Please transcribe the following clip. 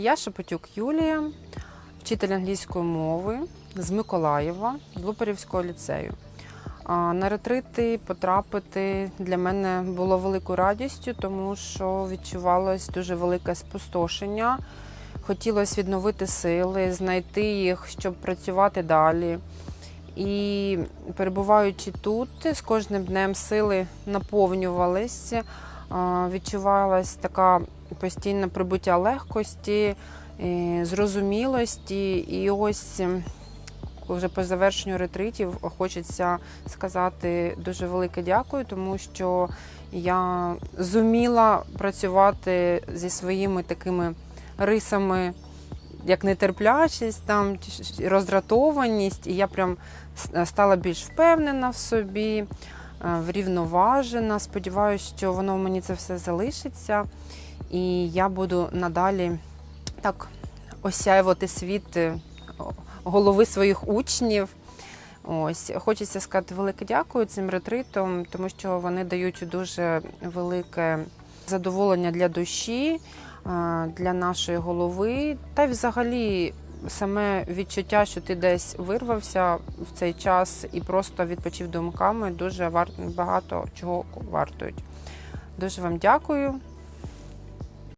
Я Шепотюк Юлія, вчитель англійської мови з Миколаєва, з Лупарівського ліцею. На ретрити потрапити для мене було великою радістю, тому що відчувалось дуже велике спустошення. Хотілося відновити сили, знайти їх, щоб працювати далі. І перебуваючи тут, з кожним днем сили наповнювалися, відчувалась така постійне прибуття легкості, е, зрозумілості. І ось вже по завершенню ретритів хочеться сказати дуже велике дякую, тому що я зуміла працювати зі своїми такими рисами, як нетерплячість, там роздратованість, і я прям стала більш впевнена в собі, е, врівноважена. Сподіваюся, що воно в мені це все залишиться, і я буду надалі так осяювати світ е, голови своїх учнів. Ось хочеться сказати велике дякую цим ретритам, тому що вони дають дуже велике задоволення для душі, е, для нашої голови, та й взагалі саме відчуття, що ти десь вирвався в цей час і просто відпочив думками, дуже багато чого вартують. Дуже вам дякую.